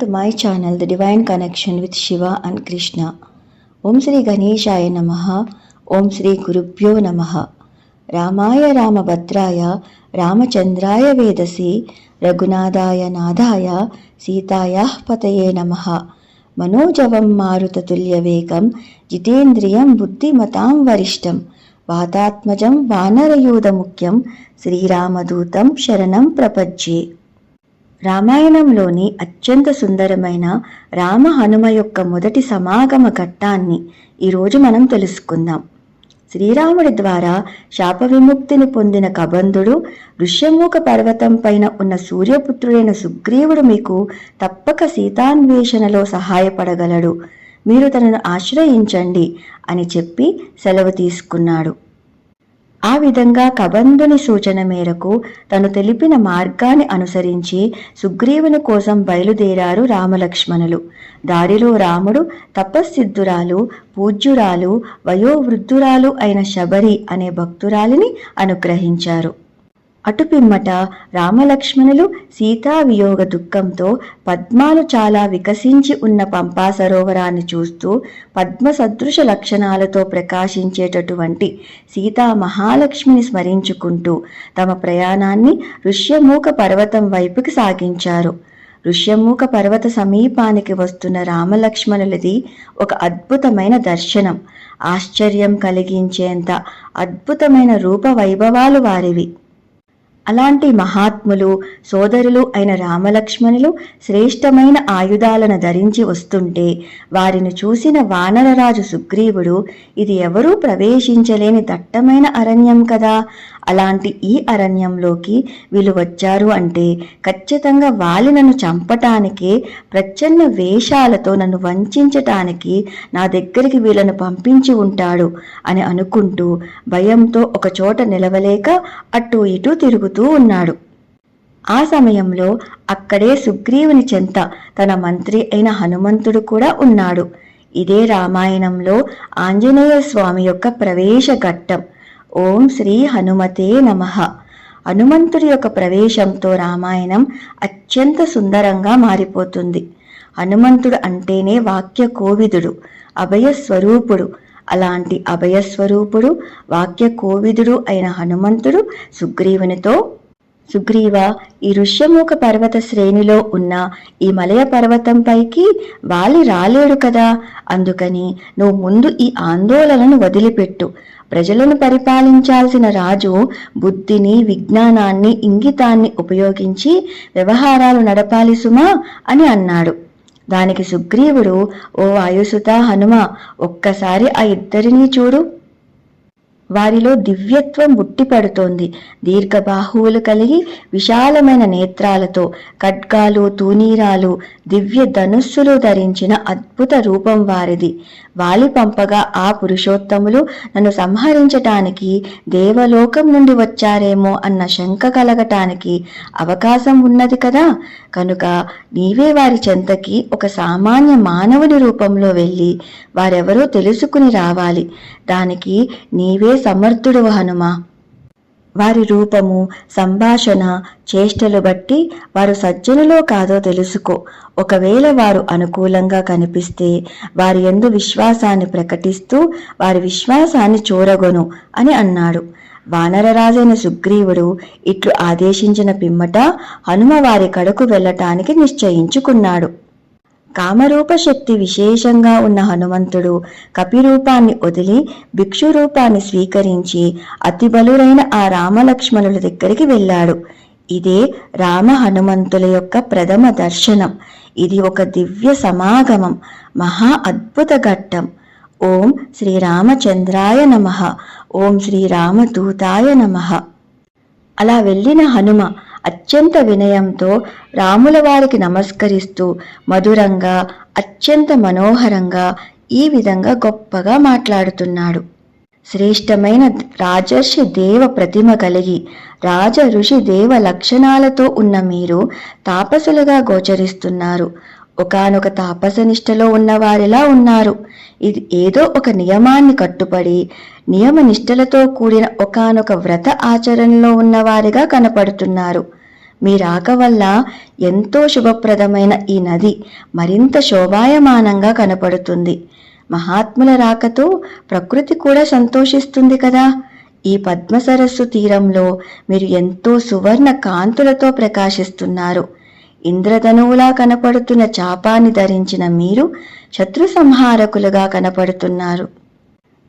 To my channel The divine connection with Shiva and Krishna ఓం శ్రీ గణేశాయ నమ. ఓం శ్రీ గురుభ్యో నమ. రామాయ రామభద్రాయ రామచంద్రాయ వేదసి రఘునాథాయ నాథాయ సీతాయా పతయే నమ. మనోజవం మారుతతుల్యవేగం జితేంద్రియం బుద్ధిమతాం వరిష్టం వాతాత్మజం వానరయూధముఖ్యం శ్రీరామదూతం శరణం ప్రపజ్యే. రామాయణంలోని అత్యంత సుందరమైన రామ హనుమ యొక్క మొదటి సమాగమ ఘట్టాన్ని ఈరోజు మనం తెలుసుకుందాం. శ్రీరాముడి ద్వారా శాప విముక్తిని పొందిన కబంధుడు ఋష్యముఖ పర్వతం పైన ఉన్న సూర్యపుత్రుడైన సుగ్రీవుడు మీకు తప్పక సీతాన్వేషణలో సహాయపడగలడు. మీరు తనను ఆశ్రయించండి అని చెప్పి సెలవు తీసుకున్నాడు. ఆ విధంగా కబంధుని సూచన మేరకు తను తెలిపిన మార్గాన్ని అనుసరించి సుగ్రీవుని కోసం బయలుదేరారు రామలక్ష్మణులు. దారిలో రాముడు తపస్సిద్ధురాలు పూజ్యురాలు వయోవృద్ధురాలు అయిన శబరి అనే భక్తురాలిని అనుగ్రహించారు. అటు పిమ్మట రామలక్ష్మణులు సీతా వియోగ దుఃఖంతో పద్మాలు చాలా వికసించి ఉన్న పంపా సరోవరాన్ని చూస్తూ పద్మ సదృశ లక్షణాలతో ప్రకాశించేటటువంటి సీతా మహాలక్ష్మిని స్మరించుకుంటూ తమ ప్రయాణాన్ని ఋష్యమూక పర్వతం వైపుకి సాగించారు. ఋష్యమూక పర్వత సమీపానికి వస్తున్న రామలక్ష్మణులది ఒక అద్భుతమైన దర్శనం. ఆశ్చర్యం కలిగించేంత అద్భుతమైన రూప వైభవాలు వారివి. అలాంటి మహాత్ములు సోదరులు అయిన రామలక్ష్మణులు శ్రేష్టమైన ఆయుధాలను ధరించి వస్తుంటే వారిని చూసిన వానరరాజు సుగ్రీవుడు ఇది ఎవరూ ప్రవేశించలేని దట్టమైన అరణ్యం కదా? అలాంటి ఈ అరణ్యంలోకి వీళ్ళు వచ్చారు అంటే ఖచ్చితంగా వాలి నన్ను చంపటానికే ప్రచ్ఛన్న వేషాలతో నన్ను వంచటానికి నా దగ్గరికి వీళ్ళను పంపించి ఉంటాడు అని అనుకుంటూ భయంతో ఒకచోట నిలవలేక అటు ఇటు తిరుగుతూ ఉన్నాడు. ఆ సమయంలో అక్కడే సుగ్రీవుని చెంత తన మంత్రి అయిన హనుమంతుడు కూడా ఉన్నాడు. ఇదే రామాయణంలో ఆంజనేయ స్వామి యొక్క ప్రవేశ ఘట్టం. ఓం శ్రీ హనుమతే నమ. హనుమంతుడి యొక్క ప్రవేశంతో రామాయణం అత్యంత సుందరంగా మారిపోతుంది. హనుమంతుడు అంటేనే వాక్య కోవిదుడు అభయ స్వరూపుడు అలాంటి అభయస్వరూపుడు వాక్య కోవిదుడు అయిన హనుమంతుడు సుగ్రీవునితో సుగ్రీవ ఈ ఋష్యముఖ పర్వత శ్రేణిలో ఉన్న ఈ మలయ పర్వతంపైకి వాలి రాలేడు కదా. అందుకని నువ్వు ముందు ఈ ఆందోళనను వదిలిపెట్టు. ప్రజలను పరిపాలించాల్సిన రాజు బుద్ధిని విజ్ఞానాన్ని ఇంగితాన్ని ఉపయోగించి వ్యవహారాలు నడపాలి సుమా అని అన్నాడు. దానికి సుగ్రీవుడు ఓ వాయుసుత హనుమ ఒక్కసారి ఆ ఇద్దరినీ చూడు. వారిలో దివ్యత్వం బుట్టిపడుతోంది దీర్ఘబాహువులు కలిగి విశాలమైన నేత్రాలతో ఖడ్గాలు తూనీరాలు దివ్య ధనుస్సులు ధరించిన అద్భుత రూపం వారిది. వాలి పంపగా ఆ పురుషోత్తములు నన్ను సంహరించటానికి దేవలోకం నుండి వచ్చారేమో అన్న శంక కలగటానికి అవకాశం ఉన్నది కదా. కనుక నీవే వారి చెంతకి ఒక సామాన్య మానవుని రూపంలో వెళ్ళి వారెవరో తెలుసుకుని రావాలి. దానికి నీవే సమర్థుడు హనుమా. వారి రూపము సంభాషణ చేష్టలు బట్టి వారు సజ్జనులో కాదో తెలుసుకో. ఒకవేళ వారు అనుకూలంగా కనిపిస్తే వారి ఎందు విశ్వాసాన్ని ప్రకటిస్తూ వారి విశ్వాసాన్ని చూరగొను అని అన్నాడు. వానరరాజైన సుగ్రీవుడు ఇట్లు ఆదేశించిన పిమ్మట హనుమ వారి కడకు వెళ్ళటానికి నిశ్చయించుకున్నాడు. కామరూప శక్తి విశేషంగా ఉన్న హనుమంతుడు కపిరూపాన్ని వదిలి భిక్షు రూపాన్ని స్వీకరించి అతి బలురైన ఆ రామలక్ష్మణుల దగ్గరికి వెళ్ళాడు. ఇదే రామ హనుమంతుల యొక్క ప్రథమ దర్శనం. ఇది ఒక దివ్య సమాగమం మహా అద్భుత ఘట్టం. ఓం శ్రీరామచంద్రాయ నమ. ఓం శ్రీరామదూతాయ నమ. అలా వెళ్ళిన హనుమ అత్యంత వినయంతో రాముల వారికి నమస్కరిస్తూ మధురంగా అత్యంత మనోహరంగా ఈ విధంగా గొప్పగా మాట్లాడుతున్నాడు. శ్రేష్టమైన రాజర్షి దేవ ప్రతిమ కలిగి రాజ ఋషి దేవ లక్షణాలతో ఉన్న మీరు తాపసులుగా గోచరిస్తున్నారు. ఒకానొక తాపసనిష్టలో ఉన్నవారిలా ఉన్నారు. ఇది ఏదో ఒక నియమాన్ని కట్టుబడి నియమ నిష్టలతో కూడిన ఒకానొక వ్రత ఆచరణలో ఉన్నవారిగా కనపడుతున్నారు. మీ రాక వల్ల ఎంతో శుభప్రదమైన ఈ నది మరింత శోభాయమానంగా కనపడుతుంది. మహాత్ముల రాకతో ప్రకృతి కూడా సంతోషిస్తుంది కదా. ఈ పద్మ సరస్సు తీరంలో మీరు ఎంతో సువర్ణ కాంతులతో ప్రకాశిస్తున్నారు. ఇంద్రధనువులా కనపడుతున్న చాపాన్ని ధరించిన మీరు శత్రు సంహారకులుగా కనపడుతున్నారు.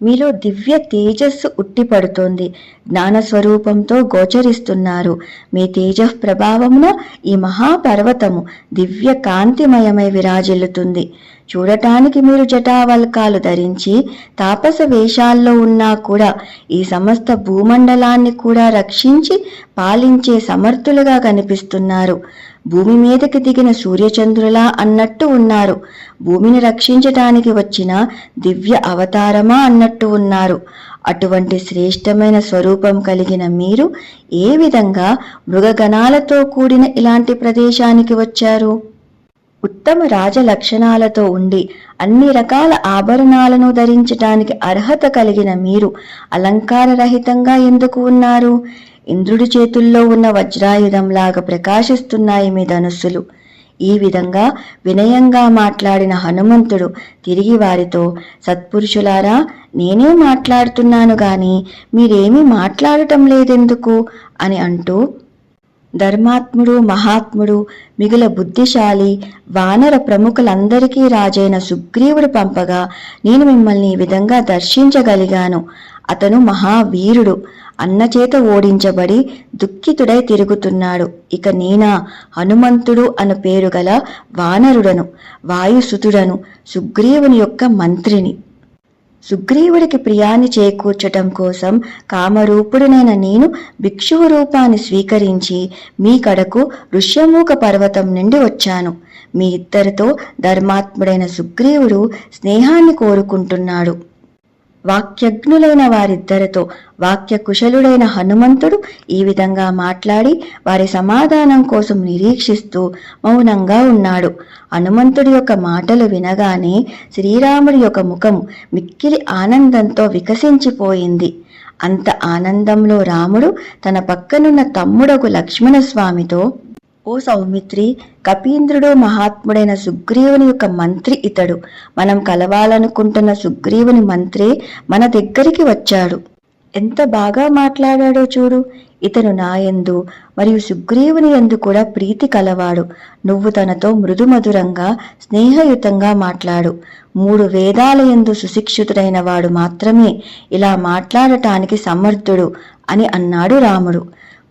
మీలో దివ్య తేజస్సు ఉట్టిపడుతోంది. జ్ఞాన స్వరూపంతో గోచరిస్తున్నారు. మీ తేజ ప్రభావమున ఈ మహాపర్వతము దివ్య కాంతిమయమై విరాజిల్లుతుంది. చూడటానికి మీరు జటావల్కాలు ధరించి తాపస వేషాల్లో ఉన్నా కూడా ఈ సమస్త భూమండలాన్ని కూడా రక్షించి పాలించే సమర్థులుగా కనిపిస్తున్నారు. భూమి మీదకి దిగిన సూర్యచంద్రులా అన్నట్టు ఉన్నారు. భూమిని రక్షించటానికి వచ్చిన దివ్య అవతారమా అన్నట్టు ఉన్నారు. అటువంటి శ్రేష్టమైన స్వరూపం కలిగిన మీరు ఏ విధంగా మృగగణాలతో కూడిన ఇలాంటి ప్రదేశానికి వచ్చారు? ఉత్తమ రాజ లక్షణాలతో ఉండి అన్ని రకాల ఆభరణాలను ధరించటానికి అర్హత కలిగిన మీరు అలంకార రహితంగా ఎందుకు ఉన్నారు? ఇంద్రుడి చేతుల్లో ఉన్న వజ్రాయుధంలాగా ప్రకాశిస్తున్నాయి మీ ధనుస్సులు. ఈ విధంగా వినయంగా మాట్లాడిన హనుమంతుడు తిరిగి వారితో సత్పురుషులారా నేనే మాట్లాడుతున్నాను గాని మీరేమీ మాట్లాడటం లేదెందుకు అని అంటూ ధర్మాత్ముడు మహాత్ముడు మిగుల బుద్ధిశాలి వానర ప్రముఖులందరికీ రాజైన సుగ్రీవుడు పంపగా నేను మిమ్మల్ని ఈ విధంగా దర్శించగలిగాను. అతను మహావీరుడు. అన్నచేత ఓడించబడి దుఃఖితుడై తిరుగుతున్నాడు. ఇక నేనా? హనుమంతుడు అను పేరు గల వానరుడను వాయుసుతుడను సుగ్రీవుని యొక్క మంత్రిని. సుగ్రీవుడికి ప్రియాన్ని చేకూర్చటం కోసం కామరూపుడునైన నేను భిక్షువు రూపాన్ని స్వీకరించి మీ కడకు ఋష్యమూక పర్వతం నుండి వచ్చాను. మీ ఇద్దరితో ధర్మాత్ముడైన సుగ్రీవుడు స్నేహాన్ని కోరుకుంటున్నాడు. వాక్యజ్ఞులైన వారిద్దరితో వాక్య కుశలుడైన హనుమంతుడు ఈ విధంగా మాట్లాడి వారి సమాధానం కోసం నిరీక్షిస్తూ మౌనంగా ఉన్నాడు. హనుమంతుడి యొక్క మాటలు వినగానే శ్రీరాముడి యొక్క ముఖం మిక్కిలి ఆనందంతో వికసించిపోయింది. అంత ఆనందంలో రాముడు తన పక్కనున్న తమ్ముడకు లక్ష్మణస్వామితో ఓ సౌమిత్రి కపీంద్రుడు మహాత్ముడైన సుగ్రీవుని యొక్క మంత్రి ఇతడు. మనం కలవాలనుకుంటున్న సుగ్రీవుని మంత్రి మన దగ్గరికి వచ్చాడు. ఎంత బాగా మాట్లాడాడో చూడు. ఇతను నాయందు మరియు సుగ్రీవుని ఎందు కూడా ప్రీతి కలవాడు. నువ్వు తనతో మృదుమధురంగా స్నేహయుతంగా మాట్లాడు. మూడు వేదాల ఎందు సుశిక్షితుడైన వాడు మాత్రమే ఇలా మాట్లాడటానికి సమర్థుడు అని అన్నాడు రాముడు.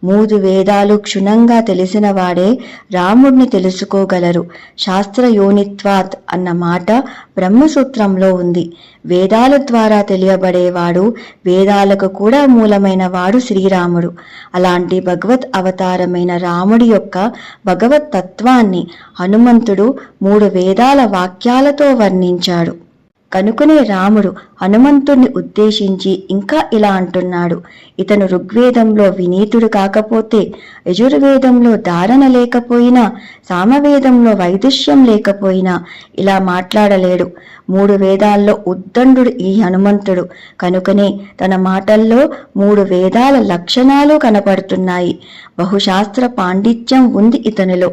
మూడు వేదాలు క్షుణ్ణంగా తెలిసిన వాడే రాముడిని తెలుసుకోగలరు. శాస్త్ర యోనిత్వాత్ అన్న మాట బ్రహ్మసూత్రంలో ఉంది. వేదాల ద్వారా తెలియబడేవాడు వేదాలకు కూడా మూలమైన వాడు శ్రీరాముడు. అలాంటి భగవత్ అవతారమైన రాముడి యొక్క భగవత్ తత్వాన్ని హనుమంతుడు మూడు వేదాల వాక్యాలతో వర్ణించాడు. కనుకనే రాముడు హనుమంతుణ్ణి ఉద్దేశించి ఇంకా ఇలా అంటున్నాడు. ఇతను ఋగ్వేదంలో వినీతుడు కాకపోతే యజుర్వేదంలో ధారణ లేకపోయినా సామవేదంలో వైదుష్యం లేకపోయినా ఇలా మాట్లాడలేడు. మూడు వేదాల్లో ఉద్దండు ఈ హనుమంతుడు. కనుకనే తన మాటల్లో మూడు వేదాల లక్షణాలు కనపడుతున్నాయి. బహుశాస్త్ర పాండిత్యం ఉంది ఇతనిలో.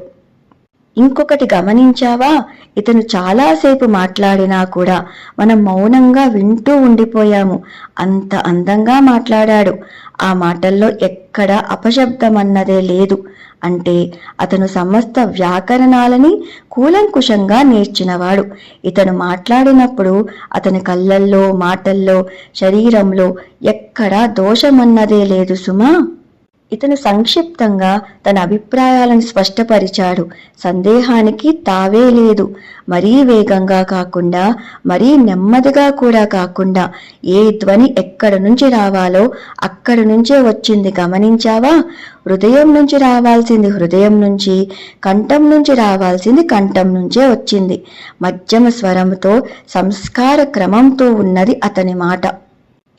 ఇంకొకటి గమనించావా? ఇతను చాలాసేపు మాట్లాడినా కూడా మనం మౌనంగా వింటూ ఉండిపోయాము. అంత అందంగా మాట్లాడాడు. ఆ మాటల్లో ఎక్కడ అపశబ్దం అన్నదే లేదు. అంటే అతను సమస్త వ్యాకరణాలని కూలంకుషంగా నేర్చినవాడు. ఇతను మాట్లాడినప్పుడు అతని కళ్ళల్లో మాటల్లో శరీరంలో ఎక్కడా దోషమన్నదే లేదు సుమా. ఇతను సంక్షిప్తంగా తన అభిప్రాయాలను స్పష్టపరిచాడు. సందేహానికి తావే లేదు. మరీ వేగంగా కాకుండా మరీ నెమ్మదిగా కూడా కాకుండా ఏ ధ్వని ఎక్కడ నుంచి రావాలో అక్కడ నుంచే వచ్చింది గమనించావా? హృదయం నుంచి రావాల్సింది హృదయం నుంచి కంఠం నుంచి రావాల్సింది కంఠం నుంచే వచ్చింది. మధ్యమ స్వరంతో సంస్కార క్రమంతో ఉన్నది అతని మాట.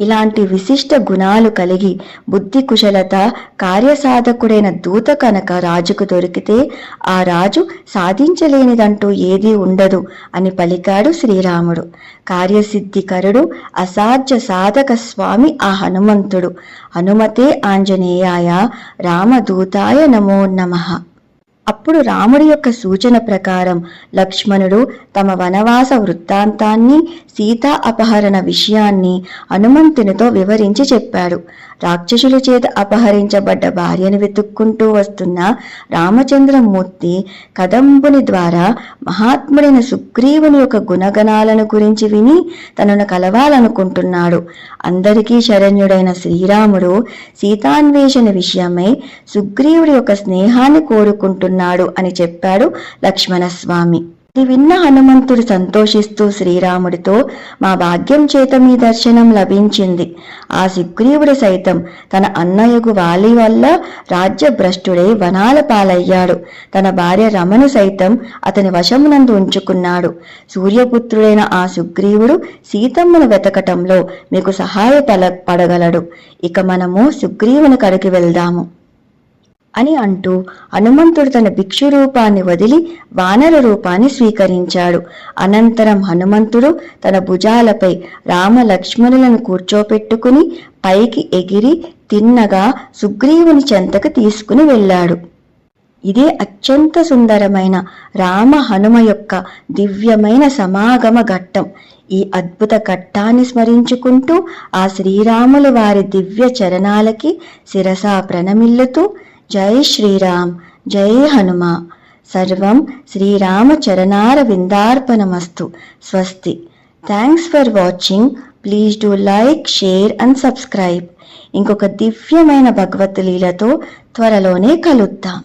ఇలాంటి విశిష్ట గుణాలు కలిగి బుద్ధి కుశలత కార్యసాధకుడైన దూత కనుక రాజుకు దొరికితే ఆ రాజు సాధించలేనిదంటూ ఏదీ ఉండదు అని పలికాడు శ్రీరాముడు. కార్యసిద్ధికరుడు అసాధ్య సాధక స్వామి ఆ హనుమంతుడు. హనుమతే ఆంజనేయాయ రామదూతాయ నమో నమః. అప్పుడు రాముడి యొక్క సూచన ప్రకారం లక్ష్మణుడు తమ వనవాస వృత్తాంతాన్ని సీతా అపహరణ విషయాన్ని హనుమంతునితో వివరించి చెప్పాడు. రాక్షసుల చేత అపహరించబడ్డ భార్యను వెతుక్కుంటూ వస్తున్న రామచంద్రమూర్తి కదంబుని ద్వారా మహాత్ముడైన సుగ్రీవుని యొక్క గుణగణాలను గురించి విని తనను కలవాలనుకుంటున్నాడు. అందరికీ శరణ్యుడైన శ్రీరాముడు సీతాన్వేషణ విషయమై సుగ్రీవుడి యొక్క స్నేహాన్ని కోరుకుంటున్నాడు అని చెప్పాడు లక్ష్మణస్వామి. ఇది విన్న హనుమంతుడు సంతోషిస్తూ శ్రీరాముడితో మా భాగ్యం చేత మీ దర్శనం లభించింది. ఆ సుగ్రీవుడు సైతం తన అన్నయ్యకు వాలి వల్ల రాజ్యభ్రష్టుడై వనాల పాలయ్యాడు. తన భార్య రమను సైతం అతని వశమునందు ఉంచుకున్నాడు. సూర్యపుత్రుడైన ఆ సుగ్రీవుడు సీతమ్మను వెతకటంలో మీకు సహాయపడ పడగలడు. ఇక మనము సుగ్రీవుని కడికి వెళ్దాము. అని అంటూ హనుమంతుడు తన భిక్షు రూపాన్ని వదిలి వానర రూపాన్ని స్వీకరించాడు. అనంతరం హనుమంతుడు తన భుజాలపై రామ లక్ష్మణులను కూర్చోపెట్టుకుని పైకి ఎగిరి తిన్నగా సుగ్రీవుని చెంతకు తీసుకుని వెళ్ళాడు. ఇదే అత్యంత సుందరమైన రామ హనుమ యొక్క దివ్యమైన సమాగమ ఘట్టం. ఈ అద్భుత ఘట్టాన్ని స్మరించుకుంటూ ఆ శ్రీరాములు వారి దివ్య చరణాలకి శిరసా ప్రణమిల్లుతూ జై శ్రీరామ్ జై హనుమ. సర్వం శ్రీరామచరణార విందార్పణమస్తు స్వస్తి. Thanks for watching please do like share and subscribe ఇంకొక దివ్యమైన భగవత్ లీలతో త్వరలోనే కలుద్దాం.